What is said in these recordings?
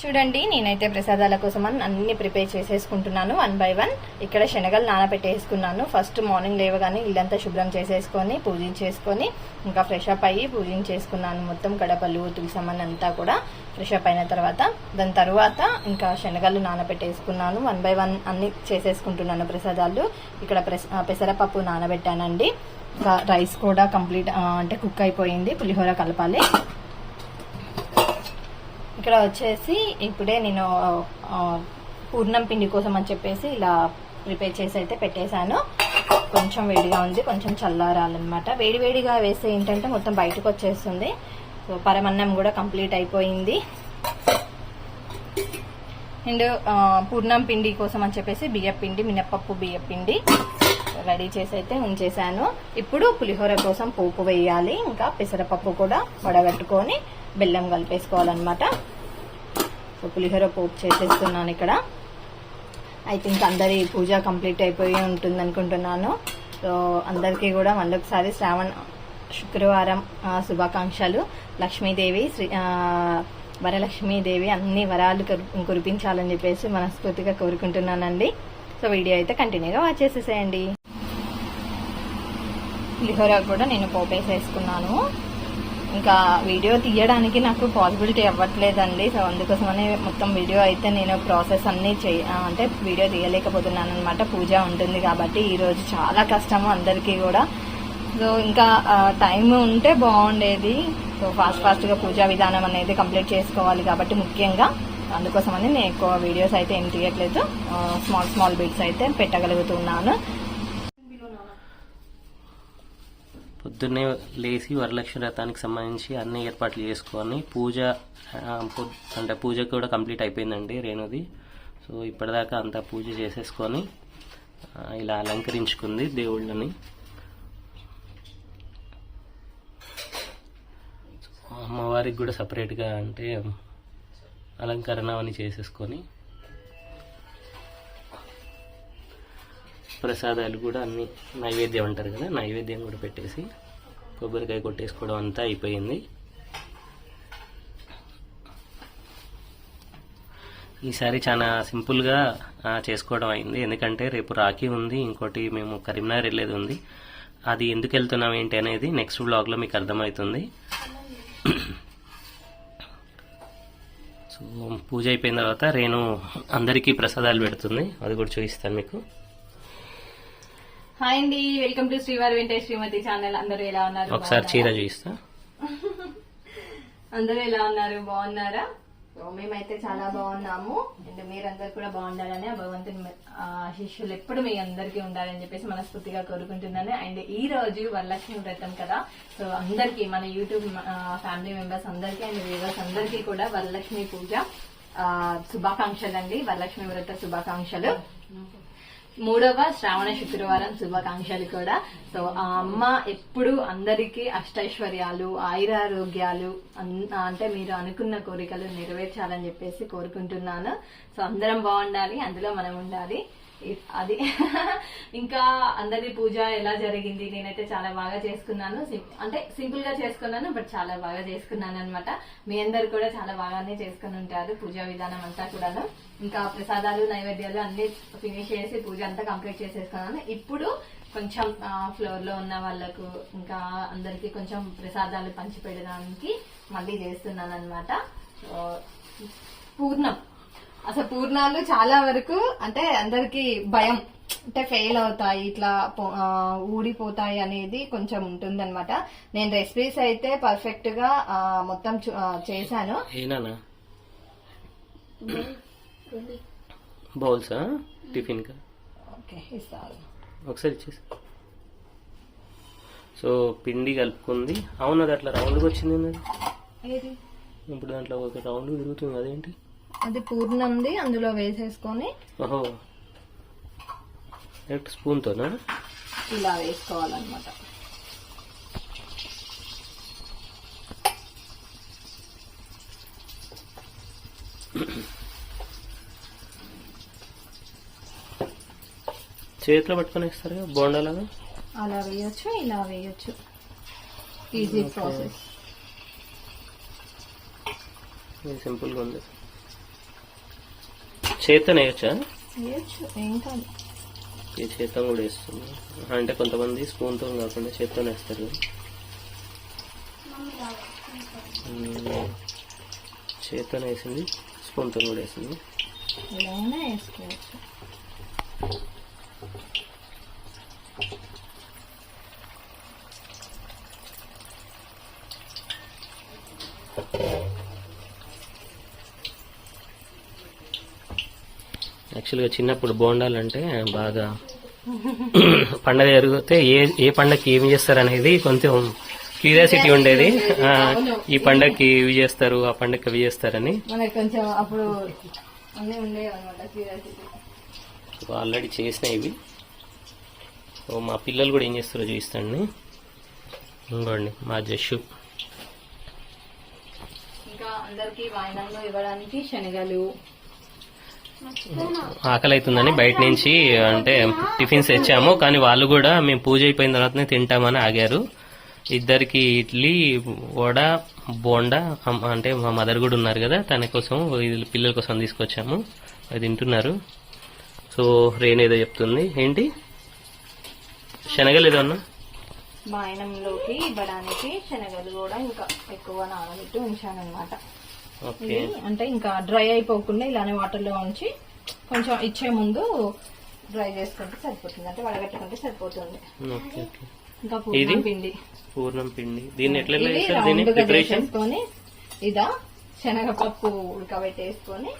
చూడండి నేనైతే ప్రసాదాల కోసం అన్ని ప్రిపేర్ చేసేసుకుంటున్నాను వన్ బై వన్. ఇక్కడ శనగలు నానబెట్టేసుకున్నాను ఫస్ట్ మార్నింగ్ లేవగానే ఇల్లంతా శుభ్రం చేసేసుకొని పూజించేసుకొని ఇంకా ఫ్రెష్ అప్ అయ్యి పూజించేసుకున్నాను మొత్తం గడపలు తులసమ్మని అంతా కూడా ఫ్రెష్ అప్ అయిన తర్వాత దాని తర్వాత ఇంకా శనగలు నానబెట్టేసుకున్నాను వన్ బై వన్ అన్ని చేసేసుకుంటున్నాను ప్రసాదాలు. ఇక్కడ పెసరపప్పు నానబెట్టానండి. ఇంకా రైస్ కూడా కంప్లీట్ అంటే కుక్ అయిపోయింది. పులిహోర కలపాలి. ఇక్కడ వచ్చేసి ఇప్పుడే నేను పూర్ణం పిండి కోసం అని చెప్పేసి ఇలా ప్రిపేర్ చేసి అయితే పెట్టేశాను. కొంచెం వేడిగా ఉంది కొంచెం చల్లారాలన్నమాట. వేడివేడిగా వేస్తే ఏంటంటే మొత్తం బయటకు వచ్చేస్తుంది. సో పరమన్నం కూడా కంప్లీట్ అయిపోయింది. అండ్ పూర్ణం పిండి కోసం అని చెప్పేసి బియ్యపిండి మినప్పప్పు బియ్యపిండి రెడీ చేసి అయితే ఉంచేసాను ఇప్పుడు పులిహోర కోసం పోపు వేయాలి. ఇంకా పెసరపప్పు కూడా వడగట్టుకొని బెల్లం కలిపేసుకోవాలన్నమాట. పులిహోర పోపు చేసేస్తున్నాను ఇక్కడ. ఐ థింక్ అందరి పూజ కంప్లీట్ అయిపోయి ఉంటుంది అనుకుంటున్నాను సో అందరికీ కూడా మళ్ళొకసారి శ్రావణ శుక్రవారం శుభాకాంక్షలు. లక్ష్మీదేవి శ్రీ వరలక్ష్మీదేవి అన్ని వరాలు కురిపించాలని చెప్పేసి మనస్ఫూర్తిగా కోరుకుంటున్నానండి. సో వీడియో అయితే కంటిన్యూగా వాచ్ చేసేసేయండి. పులిహోర కూడా నేను పోపేసేసుకున్నాను. ఇంకా వీడియో తీయడానికి నాకు పాసిబిలిటీ అవ్వట్లేదండి సో అందుకోసమనే మొత్తం వీడియో అయితే నేను ప్రాసెస్ అన్నీ చేయ అంటే వీడియో తీయలేకపోతున్నాను అనమాట పూజ ఉంటుంది కాబట్టి ఈరోజు చాలా కష్టము అందరికీ కూడా. సో ఇంకా టైం ఉంటే బాగుండేది. సో ఫాస్ట్ ఫాస్ట్గా పూజా విధానం అనేది కంప్లీట్ చేసుకోవాలి కాబట్టి ముఖ్యంగా. అందుకోసమని నేను ఎక్కువ వీడియోస్ అయితే ఏం తీయట్లేదు. స్మాల్ స్మాల్ బిట్స్ అయితే పెట్టగలుగుతున్నాను. పొద్దున్నే లేచి వరలక్ష్మి వ్రతానికి సంబంధించి అన్ని ఏర్పాట్లు చేసుకొని పూజ అంటే పూజ కూడా కంప్లీట్ అయిపోయిందండి రేణుది. సో ఇప్పటిదాకా అంతా పూజ చేసేసుకొని ఇలా అలంకరించుకుంది దేవుళ్ళని. అమ్మవారికి కూడా సపరేట్గా అంటే అలంకరణ అని చేసేసుకొని ప్రసాదాలు కూడా అన్ని నైవేద్యం అంటారు కదా నైవేద్యం కూడా పెట్టేసి కొబ్బరికాయ కొట్టేసుకోవడం అంతా అయిపోయింది. ఈసారి చాలా సింపుల్గా చేసుకోవడం అయింది. ఎందుకంటే రేపు రాఖీ ఉంది ఇంకోటి మేము కరీంనగర్ వెళ్ళేది ఉంది. అది ఎందుకు వెళ్తున్నాం ఏంటి అనేది నెక్స్ట్ బ్లాగ్లో మీకు అర్థమవుతుంది. సో పూజ అయిపోయిన తర్వాత నేను అందరికీ ప్రసాదాలు పెడుతుంది. అది కూడా చూపిస్తాను మీకు. హాయ్ అండి వెల్కమ్ టు శ్రీవారి వెంకటేష్ శ్రీమతి ఛానల్. అందరూ ఎలా ఉన్నారు? ఒకసారి చీర చూపిస్తా. అందరూ ఎలా ఉన్నారు? బాగున్నారా? మేమైతే చాలా బాగున్నాము. అండ్ మీరందరూ కూడా బాగుండాలని ఆ భగవంతుని ఆశీస్సులు ఎప్పుడు మీ అందరికీ ఉండాలని చెప్పేసి మనస్ఫూర్తిగా కోరుకుంటున్నాను. అండ్ ఈ రోజు వరలక్ష్మి వ్రతం కదా. సో అందరికీ మన యూట్యూబ్ ఫ్యామిలీ మెంబర్స్ అందరికీ అండ్ వ్యూవర్స్ అందరికీ కూడా వరలక్ష్మి పూజ ఆ, శుభాకాంక్షలు అండి వరలక్ష్మి వ్రత శుభాకాంక్షలు. మూడవ శ్రావణ శుక్రవారం శుభాకాంక్షలు కూడా. సో ఆ అమ్మ ఎప్పుడు అందరికీ అష్టైశ్వర్యాలు ఆయురారోగ్యాలు అన్- అంటే మీరు అనుకున్న కోరికలు నెరవేర్చాలని చెప్పేసి కోరుకుంటున్నాను. సో అందరం బాగుండాలి అందులో మనం ఉండాలి. అది. ఇంకా అందరి పూజ ఎలా జరిగింది? నేనైతే చాలా బాగా చేసుకున్నాను. అంటే సింపుల్గా చేసుకున్నాను బట్ చాలా బాగా చేసుకున్నాను అనమాట మీ అందరు కూడా చాలా బాగానే చేసుకుని ఉంటారు పూజా విధానం అంతా కూడాను. ఇంకా ప్రసాదాలు నైవేద్యాలు అన్ని ఫినిష్ చేసి పూజ అంతా కంప్లీట్ చేసేసుకున్నాను. ఇప్పుడు కొంచెం ఫ్లోర్లో ఉన్న వాళ్ళకు ఇంకా అందరికి కొంచెం ప్రసాదాలు పంచి పెట్టడానికి మళ్ళీ చేస్తున్నాను అనమాట పూర్ణం. అసలు పూర్ణాలు చాలా వరకు అంటే అందరికి భయం. అంటే ఫెయిల్ అవుతాయి ఇట్లా ఊడిపోతాయి అనేది కొంచెం ఉంటుందన్నమాట. నేను రెసిపీస్ అయితే పర్ఫెక్ట్గా మొత్తం చేశాను. బౌల్సా? టిఫిన్ కా ఓకే ఇస్తాను. ఒకసారి ఇచ్చేసి. సో పిండి కలుపుకుంది. అవును అది అట్లా రౌండ్గా వచ్చింది ఇప్పుడు దాంట్లో ఒక రౌండ్ తిరుగుతుంది. అదేంటి? అది పూర్ణంది అందులో వేసేసుకొని ఓహో. డైరెక్ట్ స్పూన్తోనా ఇలా వేసుకోవాలన్నమాట. చేతిలో పట్టుకొని వేస్తారు బోండాలాగా? అలా వేయొచ్చు ఇలా వేయొచ్చు. ఈజీ ప్రాసెస్ సింపుల్గా ఉంది. చేత్తో వేయచ్చా చేయొచ్చు ఏం కాదు ఈ చేత్తో కూడా వేస్తుంది. అంటే కొంతమంది స్పూన్తో కాకుండా చేత్తో వేస్తారు చేత్తో వేసింది స్పూన్తో కూడా వేసింది. వేసుకోవచ్చు. యాక్చువల్గా చిన్నప్పుడు బోండాలంటే బాగా పండగ జరిగితే ఏ ఏ పండగకి ఏమి చేస్తారు అనేది కొంచెం క్యూరియాసిటీ ఉండేది. ఈ పండగకి ఇవి చేస్తారు ఆ పండగకి ఇవి చేస్తారని. కొంచెం అప్పుడు ఆల్రెడీ చేసిన ఇవి. మా పిల్లలు కూడా ఏం చేస్తారో చూపిస్తాండి. ఇంకోండి మా జషు. ఇంకా అందరికి వాయినంలో ఇవ్వడానికి శనగలు ఆకలి అవుతుందని బయట నుంచి అంటే టిఫిన్స్ తెచ్చాము కానీ వాళ్ళు కూడా మేము పూజ అయిపోయిన తర్వాతనే తింటామని ఆగారు. ఇద్దరికి ఇడ్లీ వడ బోండా అంటే మా మదర్ కూడా ఉన్నారు కదా తన కోసం పిల్లల కోసం తీసుకొచ్చాము. అది తింటున్నారు. సో రేణు ఏదో చెప్తుంది. ఏంటి? శనగలు ఏదో అన్నా వాయనంలోకి ఇవ్వడానికి శనగలు కూడా ఇంకా ఎక్కువ నానబెట్టి ఉంచాను అనమాట ఇది. అంటే ఇంకా డ్రై అయిపోకుండా ఇలానే వాటర్లో ఉంచి కొంచెం ఇచ్చే ముందు డ్రై చేసుకుంటే సరిపోతుంది. అంటే వడగట్టుకుంటే సరిపోతుంది. ఇంకా? పూర్ణం పిండి. పూర్ణం పిండి. దీన్ని ఎట్లా చేసేసుకొని ఇదా శనగపప్పు ఉడకబెట్టేసుకొని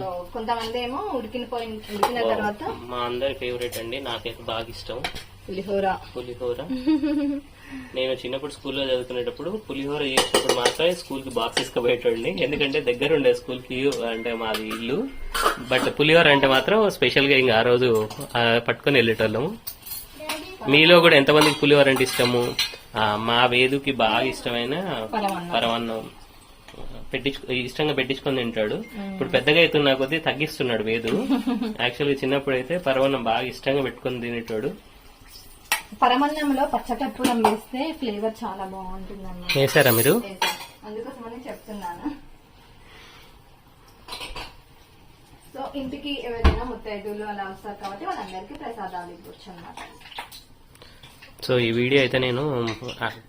సో కొంతమంది ఏమో ఉడికిన పోయిన ఉడికిన తర్వాత మా అందరి ఫేవరెట్ అండి. నాకైతే బాగా ఇష్టం. పులిహోర. పులిహోర. నేను చిన్నప్పుడు స్కూల్లో చదువుకునేటప్పుడు పులిహోర చేసినప్పుడు మాత్రమే స్కూల్కి బాక్స్ తీసుకుపోయేటండి ఎందుకంటే దగ్గర ఉండే స్కూల్కి అంటే మాది ఇల్లు. బట్ పులిహోర అంటే మాత్రం స్పెషల్గా ఇంకా ఆ రోజు పట్టుకొని వెళ్ళేటోళ్ళము. మీలో కూడా ఎంతమందికి పులిహోర అంటే ఇష్టము? మా వేదుకి బాగా ఇష్టమైన. పరమాన్నం. పెట్టించు ఇష్టంగా పెట్టించుకొని తింటాడు. ఇప్పుడు పెద్దగా అవుతున్న కొద్దీ తగ్గిస్తున్నాడు వేదు. యాక్చువల్గా చిన్నప్పుడు అయితే పరమాన్నం బాగా ఇష్టంగా పెట్టుకొని తినేటోడు. పరమన్నంలో పచ్చకర్పూరం వేస్తే ఫ్లేవర్ చాలా బాగుంటుంది అన్నమాట వేసారా మీరు అందుకోసమని చెప్తున్నాను. సో ఇంటికి ఎవరైనా ముత్తైదులు అలా వస్తారు కాబట్టి వాళ్ళందరికీ ప్రసాదాలు ఇవ్వచ్చు అన్నమాట సో ఈ వీడియో అయితే నేను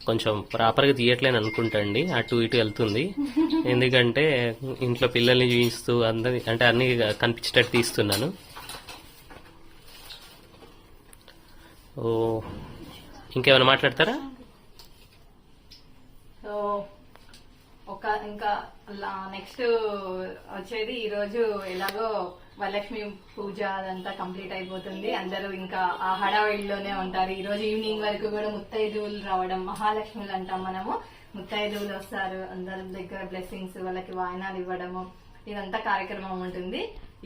కొంచెం ప్రాపర్గా తీయట్లేను అనుకుంటండి అటు ఇటు వెళ్తుంది. ఎందుకంటే ఇంట్లో పిల్లల్ని చూపిస్తూ అందరి అంటే అన్ని కనిపించేటట్టు తీస్తున్నాను. ఓ ఇంకేమైనా మాట్లాడతారా? సో ఒక ఇంకా నెక్స్ట్ వచ్చేది ఈ రోజు ఎలాగో వరలక్ష్మి పూజ అదంతా కంప్లీట్ అయిపోతుంది. అందరూ ఇంకా ఆ హడావిడిలోనే ఉంటారు. ఈ రోజు ఈవినింగ్ వరకు కూడా ముత్తైదువులు రావడం మహాలక్ష్ములు అంటాం మనము. ముత్తైదువులు వస్తారు అందరి దగ్గర బ్లెస్సింగ్స్ వాళ్ళకి వాయనాలు ఇవ్వడము. ఇదంతా కార్యక్రమం ఉంటుంది.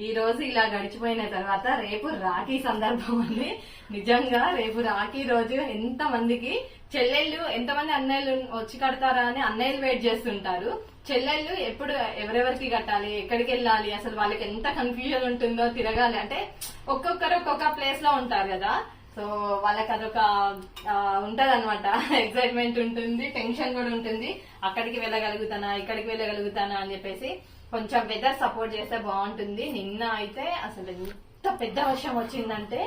ఈ రోజు ఇలా గడిచిపోయిన తర్వాత రేపు రాఖీ సందర్భం అండి. నిజంగా రేపు రాఖీ రోజు ఎంత మందికి చెల్లెళ్ళు ఎంతమంది అన్నయ్యలు వచ్చి కడతారా అని అన్నయ్యలు వెయిట్ చేస్తుంటారు. చెల్లెళ్ళు ఎప్పుడు ఎవరెవరికి కట్టాలి ఎక్కడికి వెళ్ళాలి అసలు వాళ్ళకి ఎంత కన్ఫ్యూజన్ ఉంటుందో తిరగాలి. అంటే ఒక్కొక్కరు ఒక్కొక్క ప్లేస్లో ఉంటారు కదా. సో వాళ్ళకి అదొక ఉంటది అనమాట ఎక్సైట్మెంట్ ఉంటుంది టెన్షన్ కూడా ఉంటుంది. అక్కడికి వెళ్ళగలుగుతానా ఇక్కడికి వెళ్ళగలుగుతానా అని చెప్పేసి కొంచెం వెదర్ సపోర్ట్ చేస్తే బాగుంటుంది. నిన్న అయితే అసలు ఎంత పెద్ద వర్షం వచ్చిందంటే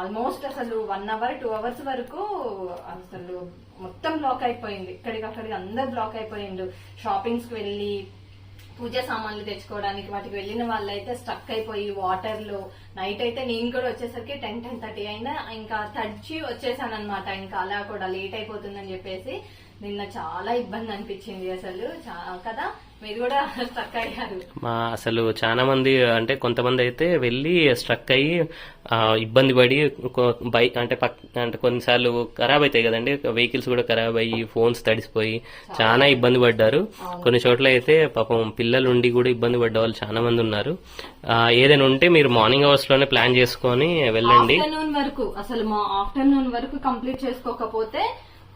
ఆల్మోస్ట్ అసలు వన్ అవర్ టూ అవర్స్ వరకు అసలు మొత్తం బ్లాక్ అయిపోయింది. ఇక్కడికక్కడికి అందరు బ్లాక్ అయిపోయిండు. షాపింగ్స్కి వెళ్ళి పూజ సామాన్లు తెచ్చుకోవడానికి వాటికి వెళ్ళిన వాళ్ళైతే స్టక్ అయిపోయి వాటర్లో. నైట్ అయితే నేను కూడా వచ్చేసరికి టెన్ టెన్ థర్టీ అయినా ఇంకా తడిచి వచ్చేసాను అనమాట ఇంకా అలా కూడా లేట్ అయిపోతుందని చెప్పేసి నిన్న చాలా ఇబ్బంది అనిపించింది అసలు. కదా? మా అసలు చాలా మంది అంటే కొంతమంది అయితే వెళ్ళి స్ట్రక్ అయ్యి ఇబ్బంది పడి బైక్ అంటే పక్ అంటే కొన్నిసార్లు ఖరాబ్ అవుతాయి కదండి. వెహికల్స్ కూడా ఖరాబ్ అయ్యి ఫోన్స్ తడిసిపోయి చాలా ఇబ్బంది పడ్డారు. కొన్ని చోట్ల అయితే పాపం పిల్లలు ఉండి కూడా ఇబ్బంది పడ్డ వాళ్ళు చాలా మంది ఉన్నారు. ఏదైనా ఉంటే మీరు మార్నింగ్ అవర్స్లోనే ప్లాన్ చేసుకొని వెళ్ళండి. వరకు అసలు మా ఆఫ్టర్నూన్ వరకు కంప్లీట్ చేసుకోకపోతే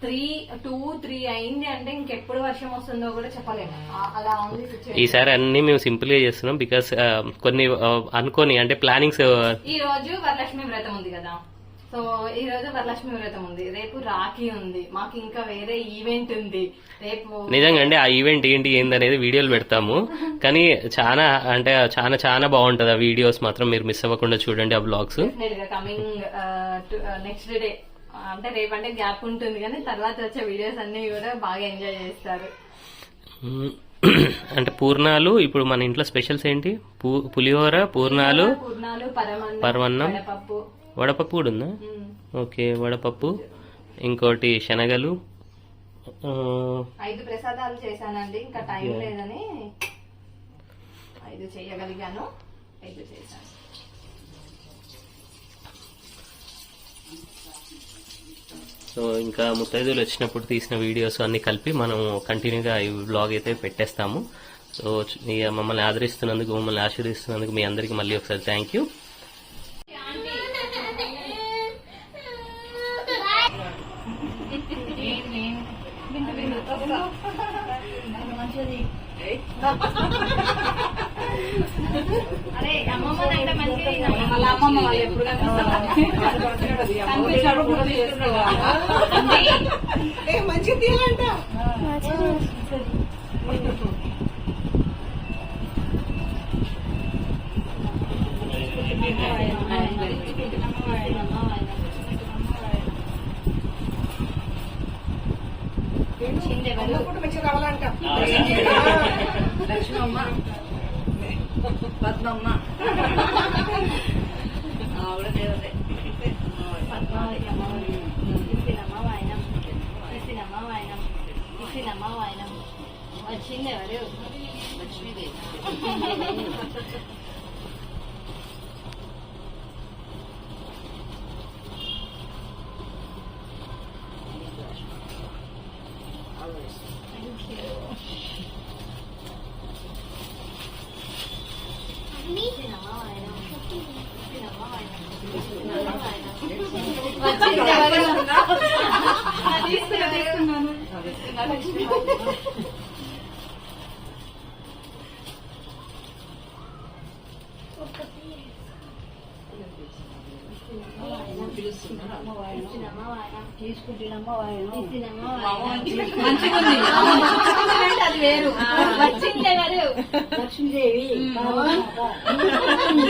త్రీ టూ త్రీ అయింది అంటే ఇంకెప్పుడు వర్షం వస్తుందో కూడా చెప్పలేము. అలా ఉంది సిచ్యువేషన్ ఈసారి అన్ని మేము సింపుల్గా చేస్తున్నాం బికాస్ కొన్ని అనుకోని అంటే ప్లానింగ్స్ ఈ రోజు వరలక్ష్మి వ్రతం ఉంది కదా. సో ఈ రోజు వరలక్ష్మి వ్రతం ఉంది. రేపు రాఖీ ఉంది. మాకు ఇంకా వేరే ఈవెంట్ ఉంది. రేపు నిజంగా అండి ఆ ఈవెంట్ ఏంటి ఏందనేది వీడియోలు పెడతాము. కానీ చాలా అంటే చాలా చాలా బాగుంటది ఆ వీడియోస్ మాత్రం. మీరు మిస్ అవ్వకుండా చూడండి ఆ బ్లాగ్స్ కమింగ్ నెక్స్ట్ డే అంటే రేపు అంటే గ్యాప్ ఉంటుంది కానీ తర్వాత వచ్చే వీడియోస్ అన్ని కూడా బాగా ఎంజాయ్ చేస్తారు. అంటే పూర్ణాలు ఇప్పుడు మన ఇంట్లో స్పెషల్స్ ఏంటి? పులిహోర పూర్ణాలు పరమన్నం పరమన్నం. వడపప్పు. కూడా ఉందా. ఓకే వడపప్పు. ఇంకోటి శనగలు. ఐదు ప్రసాదాలు చేశానండి ఇంకా టైం లేదని ఐదు చేయగలిగాను ఐదు చేశాను. సో ఇంకా ముత్తైదులు వచ్చినప్పుడు తీసిన వీడియోస్ అన్ని కలిపి మనం కంటిన్యూగా ఈ బ్లాగ్ అయితే పెట్టేస్తాము సో ఇక మమ్మల్ని ఆదరిస్తున్నందుకు మమ్మల్ని ఆశీర్దిస్తున్నందుకు మీ అందరికీ మళ్ళీ ఒకసారి థ్యాంక్ యూ మంచిది వాళ్ళ అమ్మమ్మ వాళ్ళు ఎప్పుడు తీయాలంట. అన్నప్పుడు మంచిగా రావాలంట లక్ష్మమ్మ పద్మమ్మ. ఆవిడ దేవతే వచ్చింది ఎవరు వచ్చింది అది వేరు వచ్చింది ఎవరు లక్ష్మీదేవి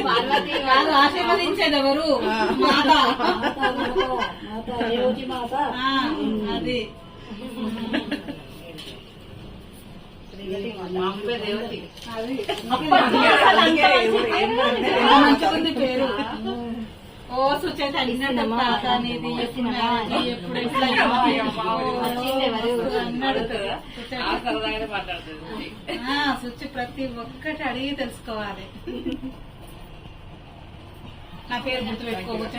పార్వతి కాదు ఆశీర్వదించేది ఎవరు మాత అది. మంచిగుంది పేరు ఓ సుచేత అడిగినట్టు ఎప్పుడు అన్నాడు ప్రతి ఒక్కటి అడిగి తెలుసుకోవాలి నా పేరు గుర్తు పెట్టుకోవచ్చు